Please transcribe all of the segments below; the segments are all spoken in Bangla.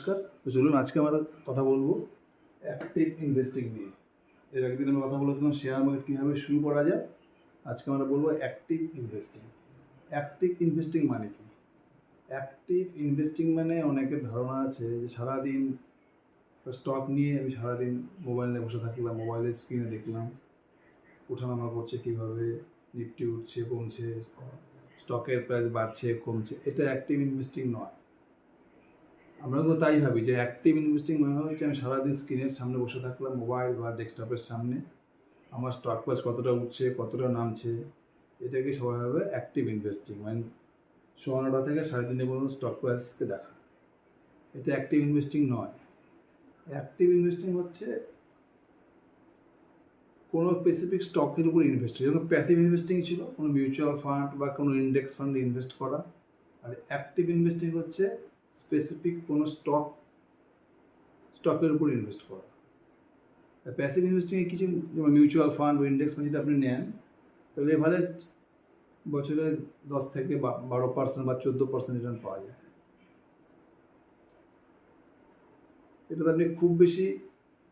নমস্কার। তো চলুন আজকে আমরা কথা বলব অ্যাক্টিভ ইনভেস্টিং নিয়ে। এর একদিন আমরা কথা বলেছিলাম শেয়ার মার্কেট কীভাবে শুরু করা যায়। আজকে আমরা বলব অ্যাক্টিভ ইনভেস্টিং অ্যাক্টিভ ইনভেস্টিং মানে কি? অ্যাক্টিভ ইনভেস্টিং মানে অনেকের ধারণা আছে যে সারাদিন স্টক নিয়ে আমি সারাদিন মোবাইল নিয়ে বসে থাকলাম মোবাইলের স্ক্রিনে দেখলাম, ওঠানামা করছে কীভাবে, নিফটি উঠছে, কমছে স্টকের প্রাইস বাড়ছে, কমছে। এটা অ্যাক্টিভ ইনভেস্টিং নয়। আমরা তো তাই ভাবি যে অ্যাক্টিভ ইনভেস্টিং মানে হচ্ছে আমি সারাদিন স্ক্রিনের সামনে বসে থাকলাম মোবাইল বা ডেস্কটপের সামনে। আমার স্টক প্রাইস কতটা উঠছে, কতটা নামছে, এটাকে সবাই ভাবে অ্যাক্টিভ ইনভেস্টিং মানে সোয়া থেকে সাড়ে তিনটে পর্যন্ত স্টক প্রাইসকে দেখা। এটা অ্যাক্টিভ ইনভেস্টিং নয়। অ্যাক্টিভ ইনভেস্টিং হচ্ছে কোনো স্পেসিফিক স্টকের উপর ইনভেস্ট যেরকম প্যাসিভ ইনভেস্টিং ছিল, কোনো মিউচুয়াল ফান্ড বা কোনো ইন্ডেক্স ফান্ডে ইনভেস্ট করা। আর অ্যাক্টিভ ইনভেস্টিং হচ্ছে স্পেসিফিক কোনো স্টক স্টকের উপর ইনভেস্ট করা। প্যাসিভ ইনভেস্টিংয়ে কিছু যেমন মিউচুয়াল ফান্ড বা ইন্ডেক্স ফান্ড যদি আপনি নেন, তাহলে এভারেজ বছরে দশ থেকে বারো পার্সেন্ট বা চোদ্দ পার্সেন্ট রিটার্ন পাওয়া যায়। এটাতে আপনি খুব বেশি,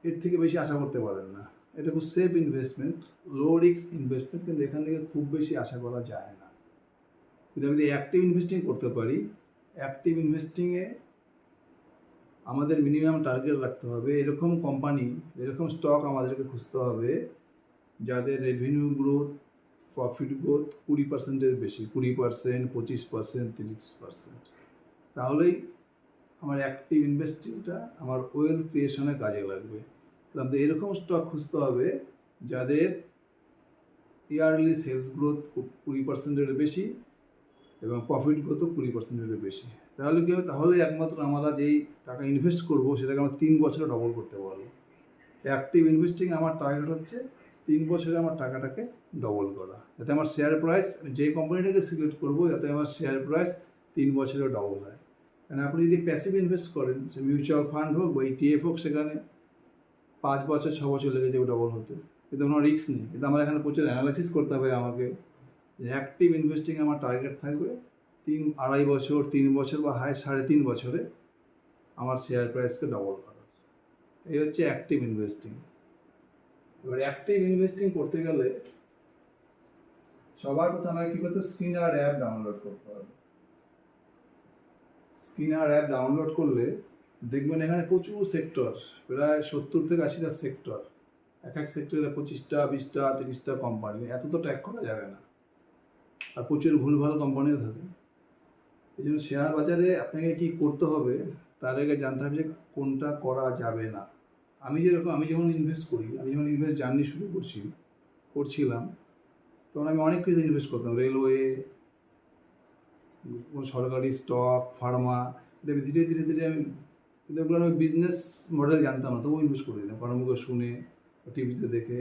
এর থেকে বেশি আশা করতে পারেন না। এটা খুব safe investment low risk investment কিন্তু এখান থেকে খুব বেশি আশা করা যায় না। কিন্তু আমি যদি অ্যাক্টিভ ইনভেস্টিং করতে পারি অ্যাক্টিভ ইনভেস্টিংয়ে আমাদের মিনিমাম টার্গেট রাখতে হবে। এরকম কোম্পানি এরকম স্টক আমাদেরকে খুঁজতে হবে, যাদের রেভিনিউ গ্রোথ প্রফিট গ্রোথ কুড়ি পার্সেন্টের বেশি, কুড়ি পার্সেন্ট পঁচিশ পার্সেন্ট তিরিশ পার্সেন্ট তাহলেই আমার অ্যাক্টিভ ইনভেস্টিংটা আমার ওয়েলথ ক্রিয়েশনে কাজে লাগবে। তো আমাদের এরকম স্টক খুঁজতে হবে, যাদের ইয়ারলি সেলস গ্রোথ কুড়ি পার্সেন্টের বেশি এবং প্রফিট গ্রোথও কুড়ি পার্সেন্টের বেশি। তাহলে কী হবে? তাহলে একমাত্র আমরা যেই টাকা ইনভেস্ট করব, সেটাকে আমরা তিন বছরে ডবল করতে পারব। অ্যাক্টিভ ইনভেস্টিং আমার টার্গেট হচ্ছে তিন বছরে আমার টাকাটাকে ডবল করা। যাতে আমার শেয়ার প্রাইস যেই কোম্পানিটাকে সিলেক্ট করব, যাতে আমার শেয়ার প্রাইস তিন বছরে ডবল হয়। কারণ আপনি যদি প্যাসিভ ইনভেস্ট করেন, সে মিউচুয়াল ফান্ড হোক বা ইটিএফ হোক, সেখানে পাঁচ বছর, ছ বছর লেগে যাবে ডবল হতে। কিন্তু কোনো রিস্ক নেই। কিন্তু আমার এখানে প্রচুর অ্যানালাইসিস করতে হবে আমাকে। যে অ্যাক্টিভ ইনভেস্টিং আমার টার্গেট থাকবে তিন, আড়াই বছর, তিন বছর বা হাই সাড়ে তিন বছরে আমার শেয়ার প্রাইসকে ডবল করা। এই হচ্ছে অ্যাক্টিভ ইনভেস্টিং এবার অ্যাক্টিভ ইনভেস্টিং করতে গেলে সবার প্রথমে আমাকে কী করতে স্ক্রিনার অ্যাপ ডাউনলোড করতে হবে। স্ক্রিনার অ্যাপ ডাউনলোড করলে দেখবেন এখানে প্রচুর সেক্টর প্রায় সত্তর থেকে আশিটা সেক্টর এক এক সেক্টরে পঁচিশটা, বিশটা, তিরিশটা কোম্পানি এত তো ট্র্যাক করা যাবে না। আর প্রচুর ভুলভাল কোম্পানিও থাকে। এই জন্য শেয়ার বাজারে আপনাকে কি করতে হবে, তার আগে জানতে হবে যে কোনটা করা যাবে না। আমি যেরকম, আমি যখন ইনভেস্ট করি, আমি যখন ইনভেস্ট জার্নি শুরু করছি, করছিলাম, তখন আমি অনেক কিছু ইনভেস্ট করতাম। রেলওয়ে কোনো সরকারি স্টক ফার্মা এটা ধীরে ধীরে ধীরে আমি ওগুলো আমি বিজনেস মডেল জানতাম না, তবুও ইনভেস্ট করে দিলাম কারণ শুনে টিভিতে দেখে,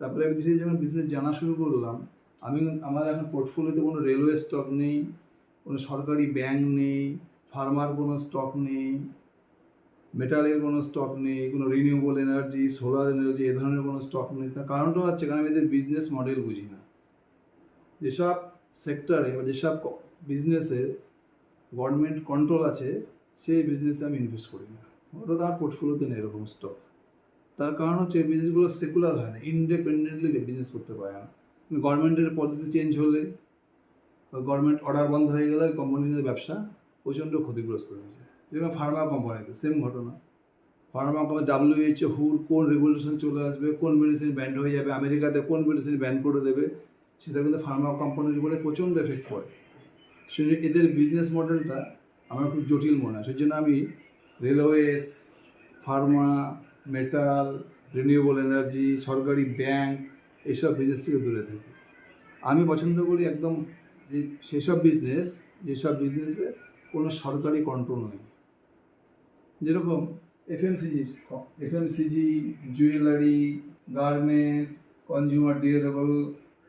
তারপরে আমি ধীরে ধীরে যখন বিজনেস জানা শুরু করলাম আমি আমার এখন পোর্টফোলিওতে কোনো রেলওয়ে স্টক নেই, কোনো সরকারি ব্যাংক নেই ফার্মার কোনো স্টক নেই মেটালের কোনো স্টক নেই, কোনো রিনিউয়েবল এনার্জি সোলার এনার্জি এ ধরনের কোনো স্টক নেই। তার কারণটা হচ্ছে কারণ আমি এদের বিজনেস মডেল বুঝি না। যেসব সেক্টরে বা যেসব বিজনেসে গভর্নমেন্ট কন্ট্রোল আছে, সেই বিজনেসে আমি ইনভেস্ট করি না। ওটা তো আমার পোর্টফোলিওতে নেই এরকম স্টক তার কারণ হচ্ছে এই বিজনেসগুলো সেকুলার হয় না ইন্ডিপেন্ডেন্টলি বিজনেস করতে পারে না। গভর্নমেন্টের পলিসি চেঞ্জ হলে গভর্নমেন্ট অর্ডার বন্ধ হয়ে গেলে কোম্পানিদের ব্যবসা প্রচণ্ড ক্ষতিগ্রস্ত হয়ে যায়। যেরকম ফার্মা কোম্পানিতে সেম ঘটনা। ফার্মা কোম্পানি ডাব্লিউএইচও হুর কোন রেগুলেশন চলে আসবে, কোন মেডিসিন ব্যান্ড হয়ে যাবে, আমেরিকাতে কোন মেডিসিন ব্যান করে দেবে, সেটা কিন্তু ফার্মা কোম্পানির উপরে প্রচণ্ড এফেক্ট পড়ে। সেই এদের বিজনেস মডেলটা আমার খুব জটিল মনে হয়। সেই জন্য আমি railways pharma metal renewable energy সরকারি ব্যাংক এইসব বিজনেস থেকে দূরে থাকি। আমি পছন্দ করি একদম যে সেসব বিজনেস যেসব বিজনেসে কোনো সরকারি কন্ট্রোল নেই। যেরকম FMCG FMCG jewellery garments consumer durable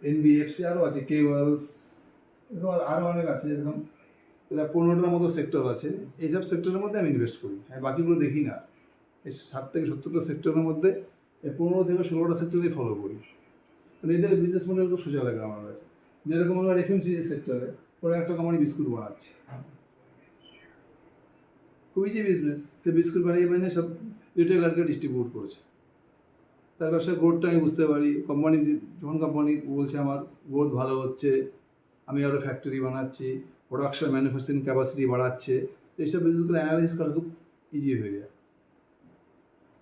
NBFC আরও আছে কেবলস এরকম আরও অনেক আছে এরকম এরা পনেরোটার মতো সেক্টর আছে। এইসব সেক্টরের মধ্যে আমি ইনভেস্ট করি। হ্যাঁ বাকিগুলো দেখি না। এই ষাট থেকে সত্তরটা সেক্টরের মধ্যে এই পনেরো থেকে ষোলোটা সেক্টরেই ফলো করি। এদের বিজনেস মডেল খুব সোজা লাগে আমার কাছে। যেরকম আমার এফএমসিজি সেক্টরে ওরা একটা কোম্পানি বিস্কুট বানাচ্ছে। খুব ইজি বিজনেস সে বিস্কুট বানিয়ে বানিয়ে সব রিটেলারকে ডিস্ট্রিবিউট করছে। তার ব্যবসার গ্রোথটা আমি বুঝতে পারি। কোম্পানি যখন কোম্পানি বলছে আমার গ্রোথ ভালো হচ্ছে, আমি আরও ফ্যাক্টরি বানাচ্ছি প্রোডাকশন ম্যানুফ্যাকচারিং ক্যাপাসিটি বাড়াচ্ছে, এইসব বিজনেসগুলো অ্যানালাইসিস করা খুব ইজি হয়ে যায়।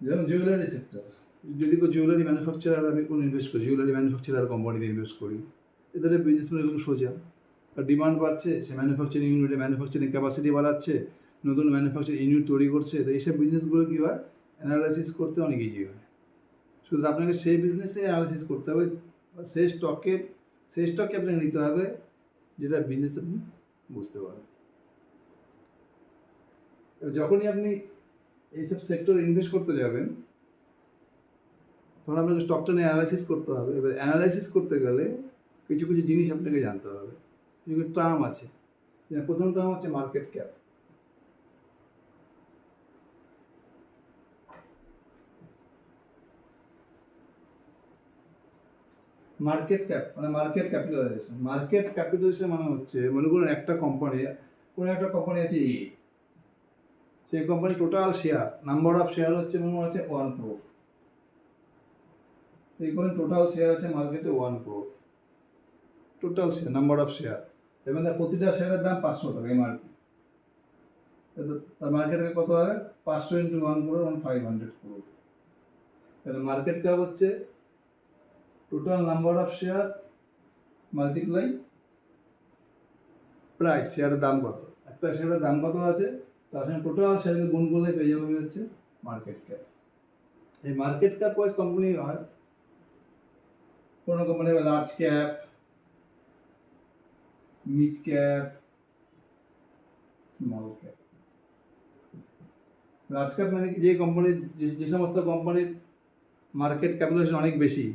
যেমন জুয়েলারি সেক্টর যদি কেউ জুয়েলারি ম্যানুফ্যাকচারার আমি কোনো ইনভেস্ট করি জুয়েলারি ম্যানুফ্যাকচারার কোম্পানিতে ইনভেস্ট করি এদের বিজনেস মডেল সোজা। তার ডিমান্ড বাড়ছে, সে ম্যানুফ্যাকচারিং ইউনিটে ম্যানুফ্যাকচারিং ক্যাপাসিটি বাড়াচ্ছে, নতুন ম্যানুফ্যাকচারিং ইউনিট তৈরি করছে, তো এইসব বিজনেসগুলো কী হয়? অ্যানালাইসিস করতে অনেক ইজি হয়। শুধু আপনাকে সেই বিজনেসে অ্যানালাইসিস করতে হবে, সেই স্টকে সেই স্টকে আপনাকে নিতে হবে, যেটা বিজনেস আপনি বুঝতে পারবেন। যখনই আপনি এইসব সেক্টরে ইনভেস্ট করতে যাবেন তখন আপনাকে স্টকটা নিয়ে অ্যানালাইসিস করতে হবে। এবার অ্যানালাইসিস করতে গেলে কিছু কিছু জিনিস আপনাকে জানতে হবে। কিছু কিছু টার্ম আছে। প্রথম টার্ম হচ্ছে মার্কেট ক্যাপ মার্কেট ক্যাপ মানে মার্কেট ক্যাপিটালাইজেশন মার্কেট ক্যাপিটালাইজেশন মানে হচ্ছে, মনে করুন একটা কোম্পানি কোনো একটা কোম্পানি আছে এ সেই company total share number of share হচ্ছে, মনে আছে ওয়ান ক্রোর এই টোটাল শেয়ার আছে মার্কেটে one crore total share number of share এবং তার প্রতিটা শেয়ারের দাম পাঁচশো টাকা এই এমআরপি তার মার্কেটে কত হবে পাঁচশো into one crore one five hundred crore তাহলে মার্কেট ক্যাপ হচ্ছে total number of share multiply price শেয়ারের দাম কত? একটা শেয়ারের দাম কত আছে? তার সঙ্গে টোটাল শেয়ারকে গুণ করলে পেয়ে যাবে হচ্ছে? মার্কেট ক্যাপ এই মার্কেট ক্যাপ ওয়াইজ কোম্পানি হয় কোনো company large cap mid cap small cap large cap মানে যে কোম্পানির যে- সমস্ত কোম্পানির মার্কেট ক্যাপিটালাইজেশন অনেক বেশি।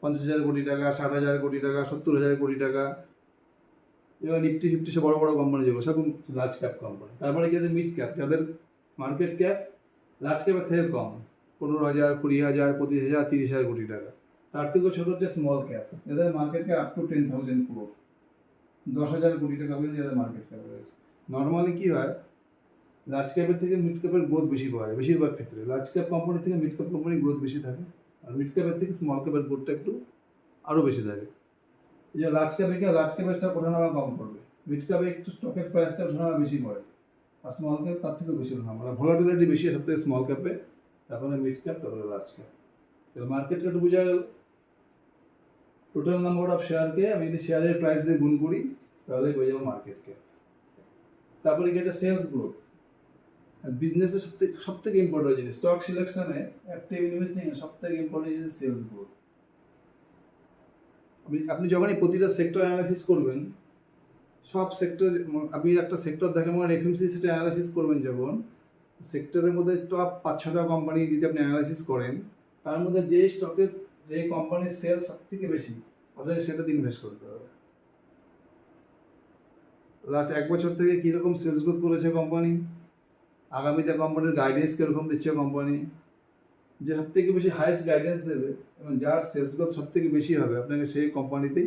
পঞ্চাশ হাজার কোটি টাকা, ষাট হাজার কোটি টাকা, সত্তর হাজার কোটি টাকা। এবার নিফটি ফিফটি সে বড় বড় কোম্পানি যেগুলো, সব লার্জ ক্যাপ কোম্পানি তারপরে কি আছে মিড ক্যাপ যাদের মার্কেট ক্যাপ লার্জ ক্যাপের থেকে কম, পনেরো হাজার, কুড়ি হাজার, পঁচিশ হাজার, তিরিশ হাজার কোটি টাকা। তার থেকেও ছোটো হচ্ছে স্মল ক্যাপ যাদের market cap up to ten thousand crore দশ হাজার কোটি টাকা পর্যন্ত যাদের মার্কেট ক্যাপ রয়েছে। নর্মালি কী হয় লার্জ ক্যাপের থেকে মিড ক্যাপের গ্রোথ বেশি পাওয়া যায়, বেশিরভাগ ক্ষেত্রে। লার্জ ক্যাপ কোম্পানি থেকে মিড ক্যাপ কোম্পানির গ্রোথ বেশি থাকে, আর মিড ক্যাপের থেকে স্মল ক্যাপের গ্রোথটা একটু আরও বেশি থাকে। যে লার্জ ক্যাপে গিয়ে লার্জ ক্যাপের স্টক ওঠানামা কম করবে। মিড ক্যাপে একটু স্টকের প্রাইসটা ওঠানামা বেশি করে আর স্মল ক্যাপ তার থেকে বেশি ওঠানামা। মানে ভলাটিলিটি বেশি সব থেকে স্মল ক্যাপে তারপরে মিড ক্যাপ তারপরে লার্জ ক্যাপ তাহলে মার্কেট একটু বোঝা গেল। টোটাল নাম্বার অফ শেয়ারকে আমি যদি শেয়ারের প্রাইস দিয়ে গুণ করি, তাহলে হয়ে যাব মার্কেট ক্যাপ তারপরে কি আছে সেলস গ্রোথ বিজনেসের সব থেকে সব থেকে ইম্পর্টেন্ট জিনিস স্টক সিলেকশনে অ্যাক্টিভ ইনভেস্টিং সব থেকে ইম্পর্টেন্ট জিনিস সেলস গ্রোথ আপনি আপনি যখনই প্রতিটা সেক্টর অ্যানালাইসিস করবেন, সব সেক্টর আপনি একটা সেক্টর দেখেন মানে এফএমসি সেটা অ্যানালাইসিস করবেন যখন সেক্টরের মধ্যে টপ পাঁচ ছটা কোম্পানি যদি আপনি অ্যানালাইসিস করেন, তার মধ্যে যে স্টকের যে কোম্পানির সেল সব থেকে বেশি, আপনাকে সেটাতে ইনভেস্ট করতে হবে। লাস্ট এক বছর থেকে কীরকম সেলস গ্রোথ করেছে কোম্পানি আগামীতে কোম্পানির গাইডেন্স কীরকম দিচ্ছে কোম্পানি যে সব থেকে বেশি হাইয়েস্ট গাইডেন্স দেবে এবং যার সেলস গ্রোথ সব থেকে বেশি হবে, আপনাকে সেই কোম্পানিতেই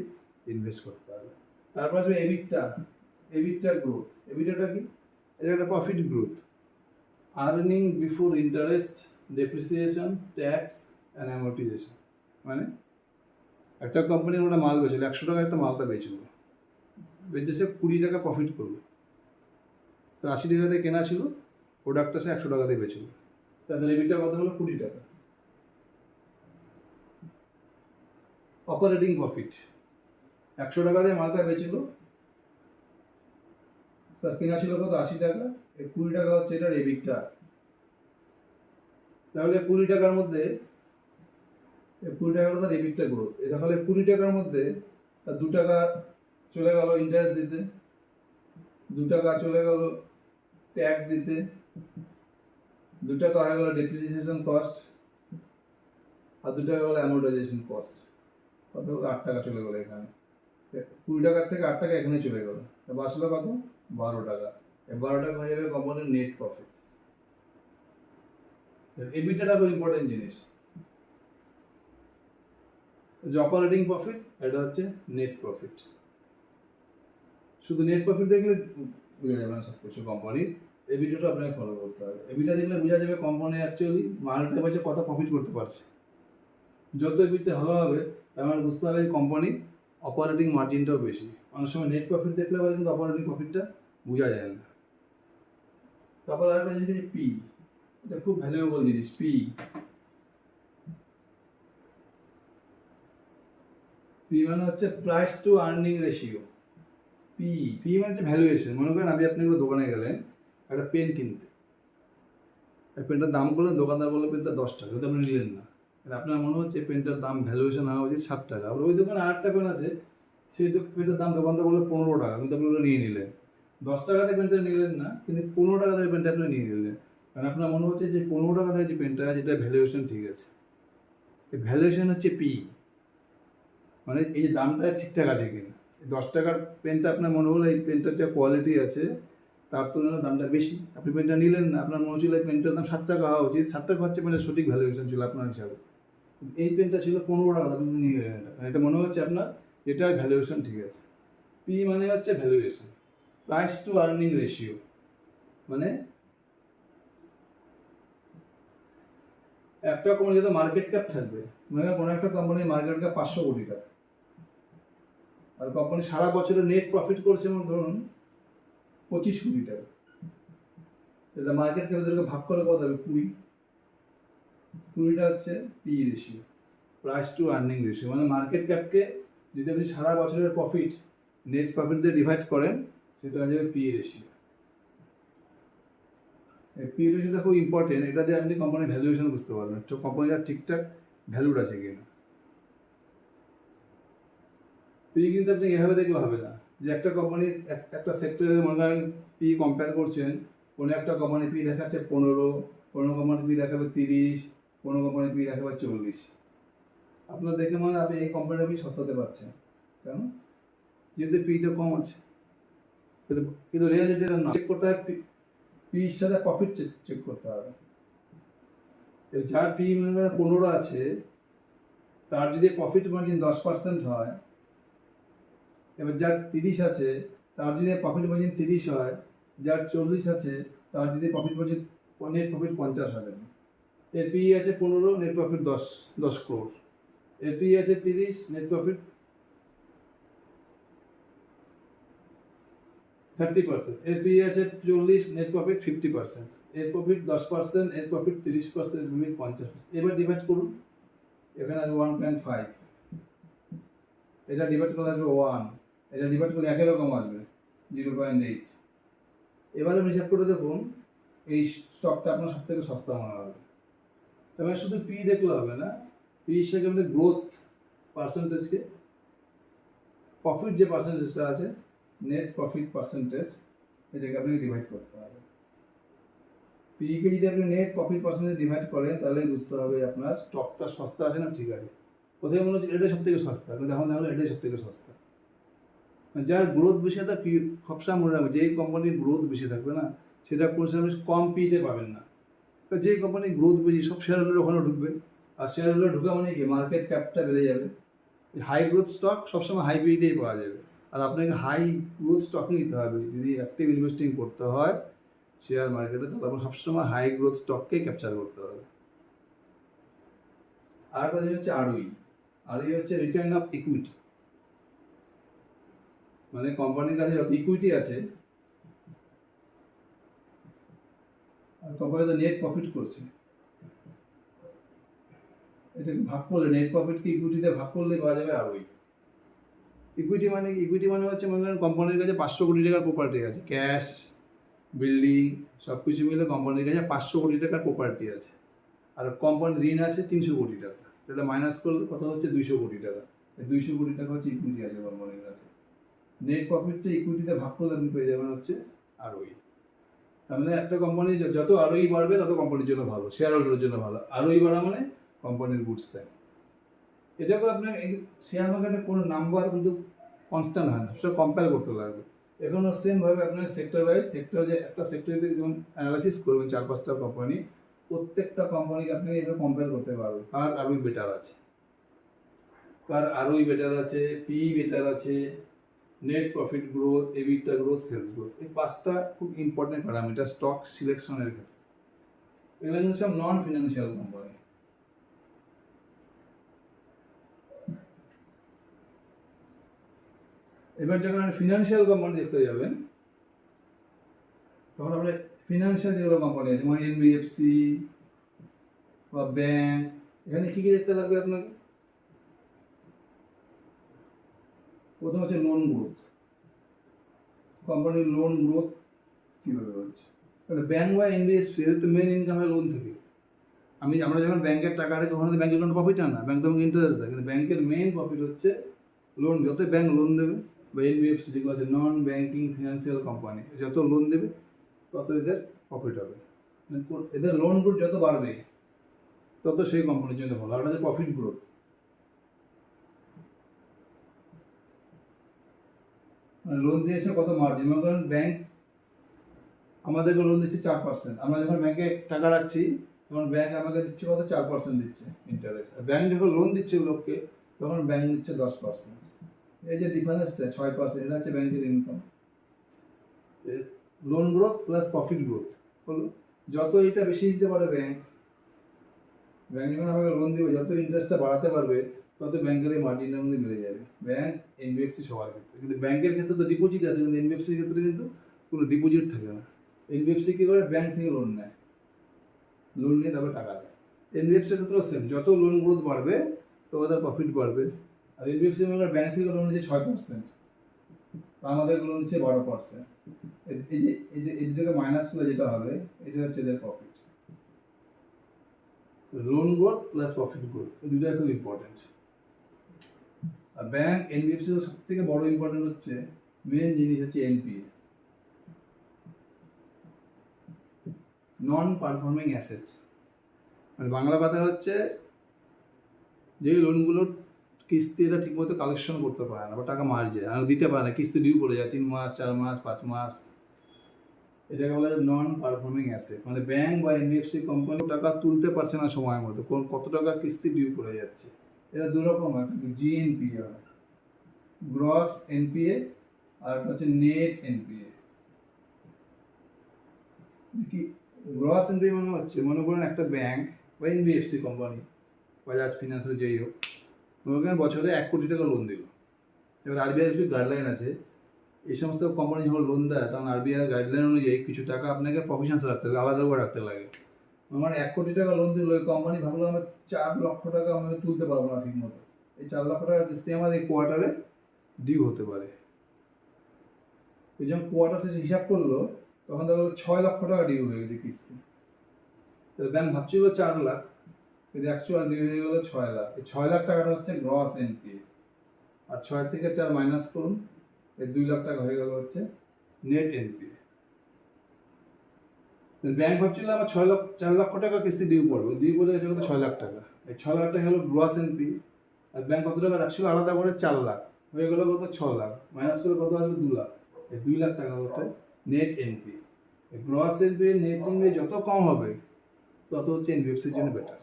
ইনভেস্ট করতে হবে। তারপর আসবে এবিটটা এবিটটা গ্রোথ এবিটাটা কি? এটা একটা profit growth earning before interest depreciation tax and amortisation মানে একটা কোম্পানির ওটা মাল বেচলো একশো টাকা একটা মালটা বেচলো বেচে সে কুড়ি টাকা প্রফিট করল। তো আশি টাকাতে কেনা ছিল প্রোডাক্টটা সে একশো টাকাতে বেচলো তাদের এবিটা কত হলো? কুড়ি টাকা। অপারেটিং প্রফিট একশো টাকা দিয়ে মালটা বেচল তার কেনা ছিল কত? আশি টাকা। এই কুড়ি টাকা হচ্ছে এটার এবিটটা তাহলে কুড়ি টাকার মধ্যে কুড়ি টাকা হলো তার এবিটটা গ্রোথ তাহলে কুড়ি টাকার মধ্যে দু টাকা চলে গেল ইন্টারেস্ট দিতে, দু টাকা চলে গেল ট্যাক্স দিতে, দু টাকা হয়ে গেল ডেপ্রিসিয়েশন কস্ট আর দু টাকা হলো অ্যামোর্টাইজেশন কস্ট কত? হলো আট টাকা চলে গেলো এখানে। কুড়ি টাকার থেকে আট টাকা এখানে চলে গেলো। তা বাঁচলো কত? বারো টাকা। বারো টাকা হয়ে যাবে কোম্পানির নেট প্রফিট এবিটাটা খুব ইম্পর্টেন্ট জিনিস। যে অপারেটিং প্রফিট এটা হচ্ছে নেট প্রফিট শুধু নেট প্রফিট দেখলে বোঝা যাবে না সব কিছু কোম্পানির এই ভিডিওটা আপনাকে ফলো করতে হবে। ভিডিও দেখলে বোঝা যাবে কোম্পানি অ্যাকচুয়ালি মালটা বাজে কত প্রফিট করতে পারছে। যত এবিটা ভালো হবে আমার বুঝতে হবে কোম্পানি অপারেটিং মার্জিনটাও বেশি। অনেক সময় নেট প্রফিট দেখলে পরে কিন্তু অপারেটিং প্রফিটটা বোঝা যায় না। তারপর আরেকটা জিনিস পি এটা খুব ভ্যালুয়েবল জিনিস পি পি মানে হচ্ছে price to earning ratio P P মানে হচ্ছে ভ্যালুয়েশন মনে করেন আপনি আপনি কোনো দোকানে গেলেন, একটা পেন কিনতে। এই পেনটার দাম করলেন, দোকানদার বলল পেনটা দশ টাকা, কিন্তু আপনি নিলেন না। আপনার মনে হচ্ছে পেনটার দাম ভ্যালুয়েশন হওয়া উচিত ষাট টাকা। আবার ওই দোকানে আটটা পেন আছে, সেই পেনটার দাম দোকানদার বলল পনেরো টাকা, কিন্তু আপনি ওটা নিয়ে নিলেন। দশ টাকাতে পেনটা নিলেন না, কিন্তু পনেরো টাকা দিয়ে পেনটা আপনি নিয়ে নিলেন। কারণ আপনার মনে হচ্ছে যে পনেরো টাকা যে পেনটা আছে এটা ভ্যালুয়েশন ঠিক আছে। এই ভ্যালুয়েশন হচ্ছে পি মানে এই যে দামটা ঠিকঠাক আছে কিনা? দশ টাকার পেনটা আপনার মনে হলো এই পেনটার যে কোয়ালিটি আছে, তার তুলনায় দামটা বেশি। আপনি পেনটা নিলেন না, আপনার মনে হচ্ছিল এই পেনটার দাম ষাট টাকা হওয়া উচিত। ষাট টাকা হচ্ছে পেনটার সঠিক ভ্যালুয়েশন ছিল আপনার হিসাবে। এই পেনটা ছিল পনেরো টাকা, আপনি নিয়ে গেলেন এটা। মনে হচ্ছে আপনার এটার ভ্যালুয়েশন ঠিক আছে। পি মানে হচ্ছে valuation price to earning ratio মানে একটা কোম্পানি যদি মার্কেট ক্যাপ থাকবে। মানে কোনো একটা কোম্পানির মার্কেট ক্যাপ পাঁচশো কোটি টাকা। আর কোম্পানি সারা বছরে নেট প্রফিট করছে যেমন ধরুন পঁচিশ কোটি টাকা। এটা মার্কেট ক্যাপিটালকে ভাগ করলে কত হবে? কুড়ি। কুড়িটা হচ্ছে P ratio price to earning ratio মানে মার্কেট ক্যাপকে যদি আপনি সারা বছরের প্রফিট নেট প্রফিট দিয়ে ডিভাইড করেন, সেটা হয়ে যাবে পি রেশিও পি রেশিওটা খুব ইম্পর্টেন্ট এটা দিয়ে আপনি কোম্পানির ভ্যালুয়েশন বুঝতে পারবেন। তো কোম্পানিটা ঠিকঠাক ভ্যালুড আছে কিনা। পি কিন্তু আপনি এভাবে দেখলে হবে না। যে একটা কোম্পানির একটা সেক্টরের মনে করেন পি কম্পেয়ার করছেন, কোনো একটা কোম্পানি পি দেখাচ্ছে পনেরো, কোনো কোম্পানি পি দেখাবে তিরিশ, কোনো কোম্পানি পি দেখাবে চল্লিশ। আপনার দেখে মানে আপনি এই কোম্পানিটা পি সস্তাতে পারছেন কেন? যেহেতু পিটা কম আছে। কিন্তু কিন্তু রিয়ালিটিটা না। চেক করতে হবে পির সাথে প্রফিট চেক করতে হবে। যার পি মনে করেন পনেরো আছে, তার যদি প্রফিট মার্জিন দশ পার্সেন্ট হয় এবার যার তিরিশ আছে, তার যদি প্রফিট মার্জিন তিরিশ হয়, যার চল্লিশ আছে, তার যদি প্রফিট মার্জিন নেট প্রফিট পঞ্চাশ হবে। এর পি আছে পনেরো নেট প্রফিট দশ দশ ক্রোড় এর পি আছে তিরিশ নেট প্রফিট থার্টি পার্সেন্ট এর পি আছে চল্লিশ নেট প্রফিট ফিফটি পার্সেন্ট এর প্রফিট দশ পার্সেন্ট এর প্রফিট তিরিশ পার্সেন্ট প্রফিট পঞ্চাশ এবার ডিভাইড করুন। এখানে আছে ওয়ান পয়েন্ট ফাইভ এটা ডিভাইড করলে আসবে ওয়ান এটা ডিভাইড করলে একই রকম আসবে জিরো পয়েন্ট এইট এবারে হিসাব করে দেখুন এই স্টকটা আপনার সব থেকে সস্তা মনে হবে। তবে শুধু পি দেখলে হবে না পি হিসেবে আপনি গ্রোথ পার্সেন্টেজকে প্রফিট যে পার্সেন্টেজটা আছে নেট প্রফিট পার্সেন্টেজ এটাকে আপনি ডিভাইড করতে হবে। পিকে যদি আপনি নেট প্রফিট পার্সেন্টেজ ডিভাইড করেন তাহলে বুঝতে হবে আপনার স্টকটা সস্তা আছে না ঠিক আছে। কোথায় মনে হচ্ছে এটাই সব থেকে সস্তা কিন্তু এখন দেখা এটাই সব থেকে সস্তা। যার গ্রোথ বেশি থাকে পি সবসময় মনে রাখবে যেই কোম্পানির গ্রোথ বেশি থাকবে না, সেটা কোনো সময় কম পিতে পাবেন না। যে কোম্পানির গ্রোথ বেশি, সব শেয়ার হোল্ডার ওখানে ঢুকবে। আর শেয়ার হোল্ডার ঢুকা মানে কি? মার্কেট ক্যাপটা বেড়ে যাবে। হাই গ্রোথ স্টক সবসময় হাই পিতেই পাওয়া যাবে। আর আপনাকে হাই গ্রোথ স্টকই নিতে হবে। যদি অ্যাক্টিভ ইনভেস্টিং করতে হয় শেয়ার মার্কেটে তাহলে আপনার সবসময় হাই গ্রোথ স্টককেই ক্যাপচার করতে হবে। আর একটা জিনিস হচ্ছে আরওই আরওই হচ্ছে রিটার্ন অফ ইকুইটি মানে কোম্পানির কাছে ইকুইটি আছে, আর কোম্পানি তো নেট প্রফিট করছে। এটাকে ভাগ করলে নেট প্রফিটকে ইকুইটিতে ভাগ করলে পাওয়া যাবে আরওই ইকুইটি মানে ইকুইটি মানে হচ্ছে মনে করেন কোম্পানির কাছে পাঁচশো কোটি টাকার প্রপার্টি আছে। ক্যাশ বিল্ডিং সব কিছু মিলে কোম্পানির কাছে পাঁচশো কোটি টাকার প্রপার্টি আছে। আর কোম্পানির ঋণ আছে তিনশো কোটি টাকা। সেটা মাইনাস করলে কথা হচ্ছে? দুইশো কোটি টাকা। দুইশো কোটি টাকা হচ্ছে ইকুইটি আছে কোম্পানির কাছে। নেট প্রফিটটা ইকুইটিতে ভাগ করলে আপনি পেয়ে যাবেন হচ্ছে আরওই তার মানে একটা কোম্পানি যত আরওই বাড়বে, তত কোম্পানির জন্য ভালো শেয়ার হোল্ডারের জন্য ভালো। আরওই বাড়া মানে কোম্পানির গুডস চাই এটাকে আপনার শেয়ার মার্কেটে কোনো নাম্বার কিন্তু কনস্ট্যান্ট হয় না, সব কম্পেয়ার করতে লাগবে। এখনও সেমভাবে আপনার সেক্টর ওয়াইজ সেক্টর যে একটা সেক্টরে যখন অ্যানালাইসিস করবেন চার পাঁচটা কোম্পানি প্রত্যেকটা কোম্পানিকে আপনি এটা কম্পেয়ার করতে পারবেন। কার আরোই বেটার আছে? কার আরোই বেটার আছে? পি বেটার আছে? Net profit growth EBITA growth sales growth এই পাঁচটা খুব ইম্পর্টেন্ট প্যারামিটার স্টক সিলেকশনের ক্ষেত্রে। এগুলো কিন্তু সব নন ফিনান্সিয়াল কোম্পানি এবার যখন আপনি ফিনান্সিয়াল কোম্পানি দেখতে যাবেন, তখন আপনি ফিনান্সিয়াল যেগুলো কোম্পানি আছে যেমন এনবিএফসি বা ব্যাংক এখানে কী কী দেখতে লাগবে আপনাকে? প্রথম হচ্ছে লোন গ্রোথ কোম্পানির লোন গ্রোথ কীভাবে হচ্ছে? মানে ব্যাঙ্ক বা এনবিএফসি এদের তো মেন ইনকাম হয় লোন থেকে। আমি, আমরা যখন ব্যাংকের টাকা রাখি ওখানে তো ব্যাংকের কোনো প্রফিট হয় না। ব্যাংক তো আমাকে ইন্টারেস্ট দেয়। কিন্তু ব্যাংকের মেইন প্রফিট হচ্ছে লোন যত ব্যাংক লোন দেবে, বা এনবিএফসি যেগুলো আছে নন ব্যাংকিং ফিনান্সিয়াল কোম্পানি যত লোন দেবে তত এদের প্রফিট হবে। মানে এদের লোন গ্রোথ যত বাড়বে, তত সেই কোম্পানির জন্য ভালো। আর হচ্ছে প্রফিট গ্রোথ লোন দিয়েছে কত মার্জিন মনে করেন ব্যাংক আমাদেরকে লোন দিচ্ছে চার পার্সেন্ট আমরা যখন ব্যাংকে টাকা রাখছি, তখন ব্যাংক আমাকে দিচ্ছে কত? চার পার্সেন্ট দিচ্ছে ইন্টারেস্ট আর ব্যাংক যখন লোন দিচ্ছে লোককে, তখন ব্যাংক দিচ্ছে দশ পার্সেন্ট এই যে ডিফারেন্সটা ছয় পার্সেন্ট এটা হচ্ছে ব্যাংকের income loan growth plus profit growth হলো যত এটা বেশি দিতে পারে ব্যাংক ব্যাংক যখন আমাকে লোন দেবে, যত ইন্টারেস্টটা বাড়াতে পারবে তত ব্যাংকের এই মার্জিনটা মধ্যে বেড়ে যাবে। ব্যাংক এনবিএফসি সবার ক্ষেত্রে। কিন্তু ব্যাংকের ক্ষেত্রে তো ডিপোজিট আছে, কিন্তু এনবিএফসির ক্ষেত্রে কিন্তু কোনো ডিপোজিট থাকে না। এনবিএফসি কী করে? ব্যাংক থেকে লোন নেয়। লোন নিয়ে তারপর টাকা দেয়। এনবিএফসির ক্ষেত্রেও সেম যত লোন গ্রোথ বাড়বে তো ওদের প্রফিট বাড়বে। আর এনবিএফসি ব্যাংক থেকে লোন নিচ্ছে ছয় পার্সেন্ট আমাদের লোন নিচ্ছে বারো পার্সেন্ট এই যে এই যে দুটোকে মাইনাস করে যেটা হবে, এটা হচ্ছে এদের profit loan growth plus profit growth এই দুটোই খুব ইম্পর্টেন্ট ব্যাংক এনবিএফসি সব থেকে বড় ইম্পর্টেন্ট হচ্ছে মেন জিনিস হচ্ছে এনপিএ নন পারফর্মিং অ্যাসেট মানে বাংলা কথা হচ্ছে, যে লোনগুলোর কিস্তি এরা ঠিকমতো কালেকশন করতে পারে না বা টাকা মার যায়, আর দিতে পারে না, কিস্তি ডিউ পড়ে যায়, তিন মাস, চার মাস, পাঁচ মাস। এটাকে বলা যায় নন পারফর্মিং অ্যাসেট মানে ব্যাংক বা এনবিএফসি কোম্পানি টাকা তুলতে পারছে না সময় মতো কোন কত টাকা কিস্তি ডিউ পড়ে যাচ্ছে। এটা দুরকম হয়, কিন্তু জিএনপিএ হয়। গ্রস এনপিএ আর একটা হচ্ছে নেট এনপিএ কি গ্রস এনপিএ মানে হচ্ছে, মনে করেন একটা ব্যাংক বা এনবিএফসি কোম্পানি বাজাজ ফিনান্সের যেই হোক মনে করেন বছরে এক কোটি টাকা লোন দিল। এবার আরবিআই কিছু গাইডলাইন আছে, এই সমস্ত কোম্পানি যখন লোন দেয়, তখন আরবিআই গাইডলাইন অনুযায়ী কিছু টাকা আপনাকে প্রফেশনাস রাখতে লাগে আলাদা করে রাখতে লাগে। আমার এক কোটি টাকা লোন দিল, ওই কোম্পানি ভাবলো আমি চার লক্ষ টাকা আমি তুলতে পারব না ঠিক মতো এই চার লক্ষ টাকার কিস্তি আমার এই কোয়ার্টারে ডিউ হতে পারে। এই যখন কোয়ার্টার শেষে হিসাব করল, তখন দেখা ছয় লক্ষ টাকা ডিউ হয়ে গেছে কিস্তি। তাহলে ব্যাংক ভাবছিল চার লাখ, কিন্তু অ্যাকচুয়াল ডিউ হয়ে গেলো ছয় লাখ। এই ছয় লাখ টাকাটা হচ্ছে গ্রস এনপিএ আর ছয় থেকে চার মাইনাস করুন, এই দুই লাখ টাকা হয়ে গেল হচ্ছে নেট এনপিএ ব্যাংক ভাবছিল আমার ছয় লক্ষ, চার লক্ষ টাকা কিস্তি ডিউ পড়বে। ডিউ পড়ে গেছে কত? ছয় লাখ টাকা। এই ছয় লাখ টাকা হলো গ্রস এনপি আর ব্যাংক কত টাকা রাখছিল? আলাদা করে চার লাখ। হয়ে গেলো কত? ছ লাখ। মাইনাস করে কত আসবে? দু লাখ। এই দুই লাখ টাকা হচ্ছে নেট এনপি এই গ্রস এনপি নেট এনপি যত কম হবে, তত হচ্ছে এনবিএফসির জন্য বেটার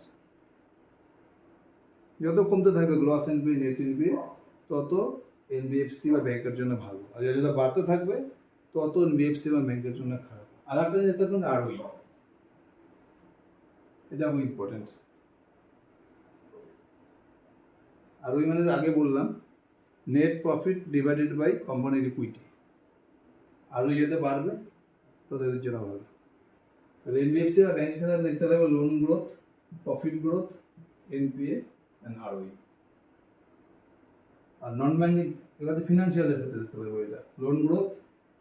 যত কমতে থাকবে গ্রস এনপি নেট এনপি তত এনবিএফসি বা ব্যাংকের জন্য ভালো। আর যত বাড়তে থাকবে, তত এনবিএফসি বা ব্যাংকের জন্য খারাপ। আর একটা যেতে পারেন আরওই এটা খুব ইম্পর্টেন্ট আরওই মানে আগে বললাম নেট প্রফিট ডিভাইডেড বাই কোম্পানির ইকুইটি আরও যেতে পারবে তত এদের জন্য ভালো। তাহলে এনবিএফসি বা ব্যাংকের ক্ষেত্রে দেখতে লাগবে loan growth profit growth NPA and ROE R non banking এবার ফিনান্সিয়ালের ক্ষেত্রে দেখতে পারব এটা। Loan growth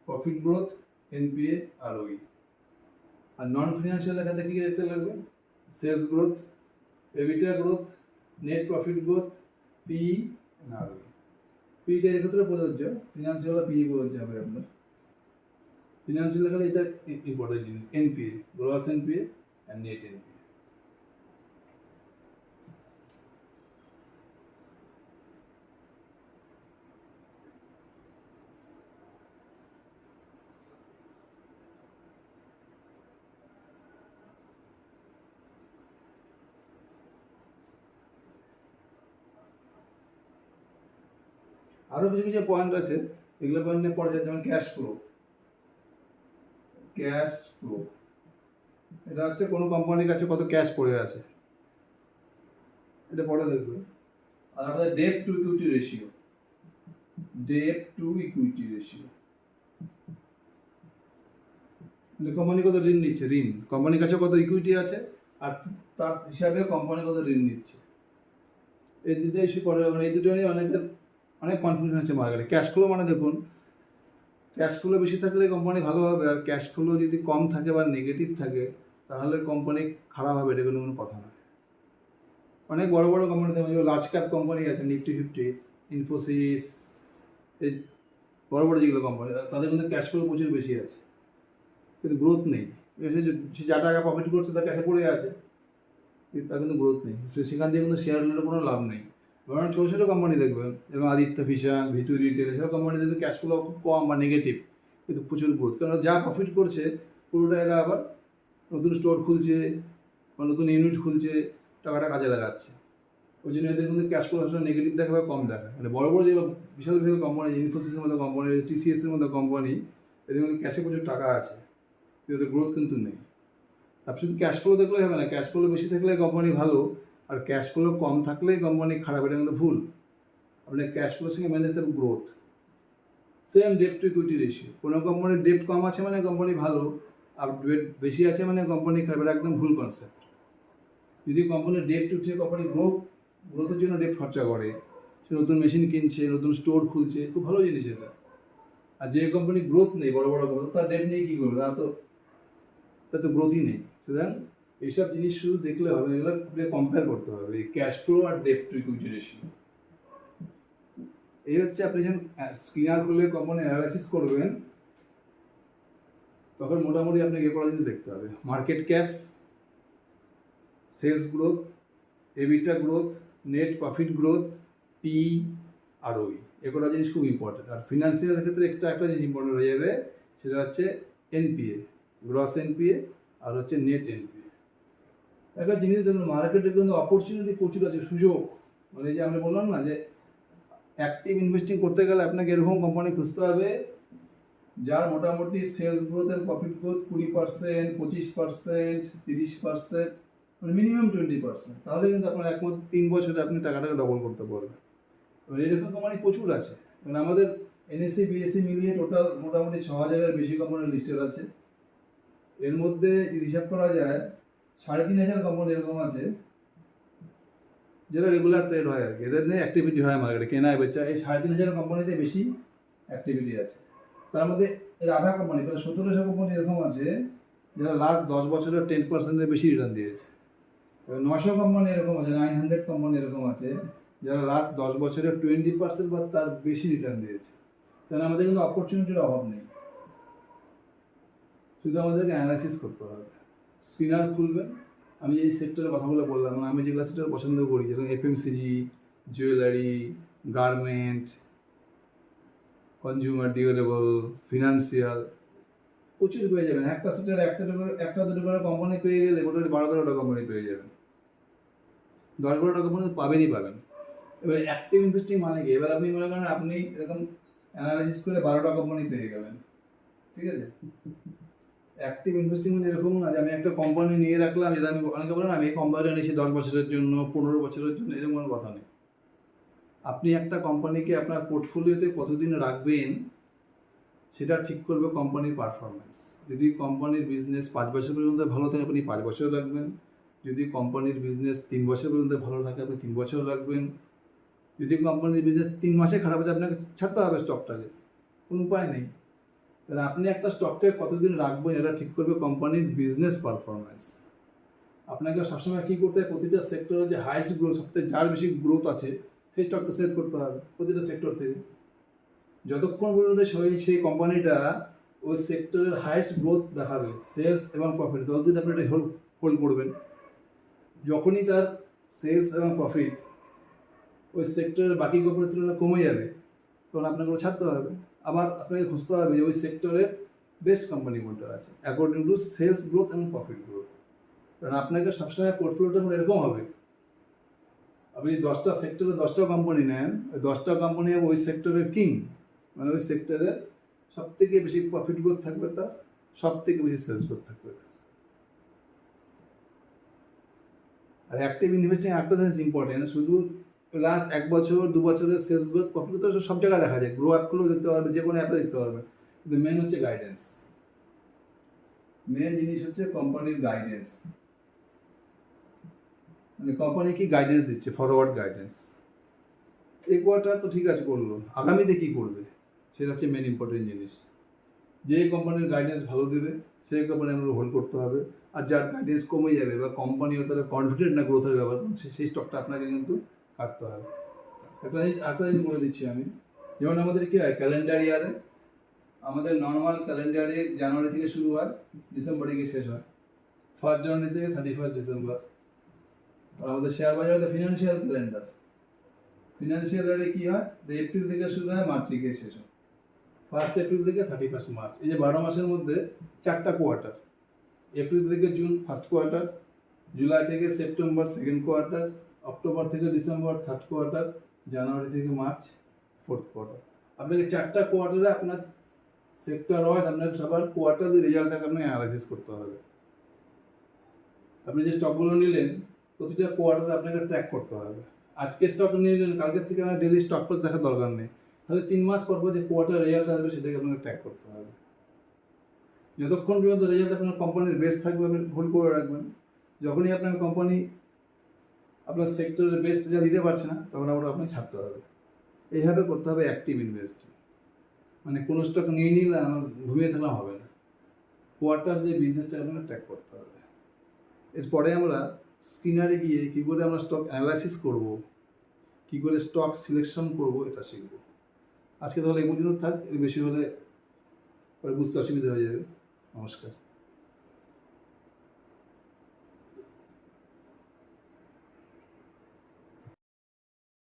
profit growth NPA ROE আর নন ফিনান্সিয়াল ক্ষেত্রে কী দেখতে লাগবে? Sales growth EBITDA growth net profit growth P ROE পিটা এর ক্ষেত্রে প্রযোজ্য। ফিনান্সিয়াল পিই প্রযোজ্য হবে আপনার। ফিনান্সিয়াল ক্ষেত্রে এটা ইম্পর্টেন্ট জিনিস NPA gross NPA and net NPA আরও কিছু কিছু পয়েন্ট আছে, এগুলো পয়েন্ট পরে পড়ে যায় যেমন ক্যাশ ফ্লো ক্যাশ ফ্লো এটা হচ্ছে কোনো কোম্পানির কাছে কত ক্যাশ পড়ে আছে। এটা পরে দেখবে। আর আমাদের debt to equity ratio debt to equity ratio company কত ঋণ নিচ্ছে? ঋণ। কোম্পানির কাছে কত ইকুইটি আছে? আর তার হিসাবে কোম্পানি কত ঋণ নিচ্ছে? এই দুটো ইস্যু মানে এই দুটো নিয়ে অনেকের অনেক কনফিউশন আছে মার্কেটে ক্যাশ ফ্লো মানে দেখুন ক্যাশ ফ্লো বেশি থাকলে কোম্পানি ভালো হবে, আর ক্যাশ ফ্লো যদি কম থাকে বা নেগেটিভ থাকে, তাহলে কোম্পানি খারাপ হবে, এটা কোনো কথা নয়। অনেক বড় বড় কোম্পানি যেমন লার্জ ক্যাপ কোম্পানি আছে নিফটি ফিফটি ইনফোসিস এই বড় বড় যেগুলো কোম্পানি তাদের কিন্তু ক্যাশ ফ্লো প্রচুর বেশি আছে। কিন্তু গ্রোথ নেই। সে যা টাকা প্রফিট করছে, তার ক্যাশে পড়ে আছে। তার কিন্তু গ্রোথ নেই। সেখান থেকে কিন্তু শেয়ার হোল্ডারের কোনো লাভ নেই। বরং ছোটো ছোটো কোম্পানি দেখবেন, যেমন Aditya vision V two retail এসব কোম্পানি দেখবেন ক্যাশ ফ্লো খুব কম বা নেগেটিভ কিন্তু প্রচুর গ্রোথ কারণ যা প্রফিট করছে, পুরোটা এরা আবার নতুন স্টোর খুলছে বা নতুন ইউনিট খুলছে, টাকাটা কাজে লাগাচ্ছে। ওই জন্য এদের কিন্তু ক্যাশ ফ্লো আসলে নেগেটিভ দেখাবে কম দেখা। মানে বড় বড় যেগুলো বিশাল বিশাল কোম্পানি ইনফোসিসের মতো কোম্পানি টিসিএসের মতো কোম্পানি এদের মধ্যে ক্যাশে প্রচুর টাকা আছে। কিন্তু এদের গ্রোথ কিন্তু নেই। আপনি শুধু ক্যাশ ফ্লো দেখলে হবে না ক্যাশ ফ্লো বেশি থাকলে কোম্পানি ভালো আর ক্যাশ ফ্লো কম থাকলেই কোম্পানি খারাপ, এটা কিন্তু ভুল। আপনার ক্যাশ ফ্লোর সঙ্গে মেনে যেতে growth same debt to equity ratio কোনো কোম্পানির ডেপ কম আছে মানে কোম্পানি ভালো, আর ডেট বেশি আছে মানে কোম্পানি খারাপ, এটা একদম ভুল কনসেপ্ট যদি কোম্পানির ডেট টু থেকে কোম্পানি গ্রোথ গ্রোথের জন্য ডেট খরচা করে, সে নতুন মেশিন কিনছে, নতুন স্টোর খুলছে, খুব ভালো জিনিস এটা। আর যে কোম্পানি গ্রোথ নেই, বড় বড় কোম্পানি তার ডেট নিয়ে কী করবে? তার তো তার তো গ্রোথই নেই। সুতরাং এইসব জিনিস শুধু দেখলে হবে এগুলো কম্পেয়ার করতে হবে। ক্যাশ ফ্লো আর ডেট টু ইকুইটি রেশিও এই হচ্ছে আপনি যখন স্ক্রিনার খুলে কোম্পানি অ্যানালাইসিস করবেন, তখন মোটামুটি আপনাকে করা জিনিস দেখতে হবে। Market cap sales growth EBITDA growth net profit growth P ROE এ কটা জিনিস খুব ইম্পর্টেন্ট আর ফিনান্সিয়াল ক্ষেত্রে একটা একটা জিনিস ইম্পর্টেন্ট হয়ে যাবে, সেটা হচ্ছে এনপিএ গ্রস এনপিএ আর হচ্ছে নেট এনপিএ একটা জিনিস দেখুন মার্কেটে কিন্তু অপরচুনিটি প্রচুর আছে, সুযোগ। মানে যে আমরা বললাম না যে অ্যাক্টিভ ইনভেস্টিং করতে গেলে আপনাকে এরকম কোম্পানি খুঁজতে হবে, যার মোটামুটি সেলস গ্রোথের প্রফিট গ্রোথ কুড়ি পার্সেন্ট পঁচিশ পার্সেন্ট তিরিশ পার্সেন্ট মানে মিনিমাম টোয়েন্টি পার্সেন্ট তাহলে কিন্তু আপনার একমাত্র তিন বছরে আপনি টাকাটাকে ডবল করতে পারবেন। এবার এরকম কোম্পানি প্রচুর আছে। মানে আমাদের এনএসসি বিএসসি মিলিয়ে টোটাল মোটামুটি ছ হাজারের বেশি কোম্পানি লিস্টেড আছে। এর মধ্যে যদি হিসাব করা যায় সাড়ে তিন হাজার কোম্পানি এরকম আছে, যেটা রেগুলার ট্রেড হয় আর কি এদের নিয়ে অ্যাক্টিভিটি হয় মার্কেটে কেনা বেচা এই সাড়ে তিন হাজার কোম্পানিতে বেশি অ্যাক্টিভিটি আছে। তার মধ্যে এর আধা কোম্পানি প্রায় সতেরোশো কোম্পানি এরকম আছে, যারা লাস্ট দশ বছরের টেন পার্সেন্টের বেশি রিটার্ন দিয়েছে। এবার নশো কোম্পানি এরকম আছে নাইন হান্ড্রেড কোম্পানি এরকম আছে, যারা লাস্ট দশ বছরের টোয়েন্টি পার্সেন্ট বা তার বেশি রিটার্ন দিয়েছে। কারণ আমাদের কিন্তু অপরচুনিটির অভাব নেই। শুধু আমাদেরকে অ্যানালাইসিস করতে হবে। স্ক্রিনার খুলবেন। আমি এই সেক্টরের কথাগুলো বললাম মানে আমি যেগুলো সেক্টর পছন্দ করি, যেরকম FMCG jewellery garment consumer durable financial প্রচুর পেয়ে যাবেন। একটা সেক্টর একটা দুটো একটা দুটো করে কোম্পানি পেয়ে গেলে মোটামুটি বারো তেরোটা কোম্পানি পেয়ে যাবেন। দশ বারোটা কোম্পানি পাবেনই পাবেন। এবার অ্যাক্টিভ ইনভেস্টিং মানে কি? এবার আপনি মনে করেন আপনি এরকম অ্যানালাইসিস করে বারোটা কোম্পানি পেয়ে গেলেন ঠিক আছে? অ্যাক্টিভ ইনভেস্টিং মানে এরকম না যে আমি একটা কোম্পানি নিয়ে রাখলাম যেটা আমি অনেকে বলেন আমি এই কোম্পানিটা নিয়েছি দশ বছরের জন্য, পনেরো বছরের জন্য, এরকম কোনো কথা নেই। আপনি একটা কোম্পানিকে আপনার পোর্টফোলিওতে কতদিন রাখবেন, সেটা ঠিক করবে কোম্পানির পারফরমেন্স যদি কোম্পানির বিজনেস পাঁচ বছর পর্যন্ত ভালো থাকে, আপনি পাঁচ বছর রাখবেন। যদি কোম্পানির বিজনেস তিন বছর পর্যন্ত ভালো থাকে, আপনি তিন বছর রাখবেন। যদি কোম্পানির বিজনেস তিন মাসে খারাপ হচ্ছে আপনাকে ছাড়তে হবে স্টকটাকে কোনো উপায় নেই। তাহলে আপনি একটা স্টককে কতদিন রাখবেন? এটা ঠিক করবে কোম্পানির বিজনেস পারফরমেন্স আপনাকে সবসময় কী করতে হবে প্রতিটা সেক্টরের যে হাইস্ট গ্রোথ সবথেকে যার বেশি গ্রোথ আছে, সেই স্টককে সিলেক্ট করতে হবে প্রতিটা সেক্টর থেকে যতক্ষণ পর্যন্ত সেই সেই কোম্পানিটা ওই সেক্টরের হাইয়েস্ট গ্রোথ দেখাবে সেলস এবং প্রফিট ততদিন আপনি এটা হোল্ড হোল্ড করবেন। যখনই তার সেলস এবং প্রফিট ওই সেক্টরের বাকি কোম্পানির তুলনায় কমে যাবে, তখন আপনাকে ছাড়তে হবে। আবার আপনাকে খুঁজতে হবে যে ওই সেক্টরের বেস্ট কোম্পানি কোনটা আছে অ্যাকর্ডিং টু সেলস গ্রোথ এবং প্রফিট গ্রোথ কারণ আপনাকে সবসময় পোর্টফোলিওটা এরকম হবে। আপনি দশটা সেক্টরে দশটা কোম্পানি নেন, ওই দশটা কোম্পানি ওই সেক্টরের কিং মানে ওই সেক্টরে সব থেকে বেশি প্রফিট গ্রোথ থাকবে তার সব থেকে বেশি সেলস গ্রোথ থাকবে তার। আর অ্যাক্টিভ ইনভেস্টিং একটা জিনিস ইম্পর্টেন্ট শুধু লাস্ট এক বছর, দু বছরের সেলস গ্রোথ প্রফিট তো সব জায়গায় দেখা যায়। গ্রো আপগুলো দেখতে পারবে, যে কোনো অ্যাপে দেখতে পারবে। কিন্তু মেন হচ্ছে গাইডেন্স মেন জিনিস হচ্ছে কোম্পানির গাইডেন্স মানে কোম্পানি কি গাইডেন্স দিচ্ছে? ফরওয়ার্ড গাইডেন্স এই কোয়ার্টার তো ঠিক আছে করল। আগামীতে কি করবে? সেটা হচ্ছে মেন ইম্পর্টেন্ট জিনিস। যে কোম্পানির গাইডেন্স ভালো দেবে, সেই কোম্পানি আমরা হোল্ড করতে হবে। আর যার গাইডেন্স কমে যাবে বা কোম্পানিও হয়তো কনফিডেন্ট না গ্রোথের ব্যাপার, সেই স্টকটা আপনাকে কিন্তু কাটতে হবে। একটা জিনিস একটা জিনিস বলে দিচ্ছি আমি। যেমন আমাদের কি হয় ক্যালেন্ডার ইয়ারে আমাদের নর্মাল ক্যালেন্ডারে জানুয়ারি থেকে শুরু হয় ডিসেম্বরে গিয়ে শেষ হয়। ফার্স্ট জানুয়ারি থেকে থার্টি ফার্স্ট ডিসেম্বর আর আমাদের শেয়ার বাজারে ফিনান্সিয়াল ক্যালেন্ডার ফিনান্সিয়াল ইয়ারে কী হয় এপ্রিল থেকে শুরু হয় মার্চে গিয়ে শেষ হয়। ফার্স্ট এপ্রিল থেকে থার্টি ফার্স্ট মার্চ এই যে বারো মাসের মধ্যে চারটা কোয়ার্টার এপ্রিল থেকে জুন ফার্স্ট কোয়ার্টার জুলাই থেকে সেপ্টেম্বর সেকেন্ড কোয়ার্টার অক্টোবর থেকে ডিসেম্বর থার্ড কোয়ার্টার জানুয়ারি থেকে মার্চ ফোর্থ কোয়ার্টার আপনাকে চারটা কোয়ার্টারে আপনার সেক্টর ওয়াইজ আপনার সবার কোয়ার্টারলি রেজাল্টটাকে আপনাকে অ্যানালাইসিস করতে হবে। আপনি যে স্টকগুলো নিলেন, প্রতিটা কোয়ার্টারে আপনাকে ট্র্যাক করতে হবে। আজকে স্টক নিলেন, কালকের থেকে আপনার ডেলি স্টক প্রাইস দেখার দরকার নেই। তাহলে তিন মাস পর পর যে কোয়ার্টার রেজাল্ট আসবে, সেটাকে আপনাকে ট্র্যাক করতে হবে। যতক্ষণ পর্যন্ত রেজাল্ট আপনার কোম্পানির বেস্ট থাকবে, আপনি হোল্ড করে রাখবেন। যখনই আপনার কোম্পানি আপনার সেক্টরের বেস্ট যা দিতে পারছে না, তখন আবার আপনাকে ছাড়তে হবে। এইভাবে করতে হবে অ্যাক্টিভ ইনভেস্টিং মানে কোনো স্টক নিয়ে নিলে আমার ঘুমিয়ে থাকলে হবে না। কোয়ার্টার যে বিজনেসটা আপনাকে ট্র্যাক করতে হবে। এরপরে আমরা স্ক্রিনারে গিয়ে কী করে আমরা স্টক অ্যানালাইসিস করব, কী করে স্টক সিলেকশন করব, এটা শিখব। আজকে তাহলে এই পর্যন্ত থাক, এর বেশি হলে পরে বুঝতে অসুবিধা হয়ে যাবে। নমস্কার।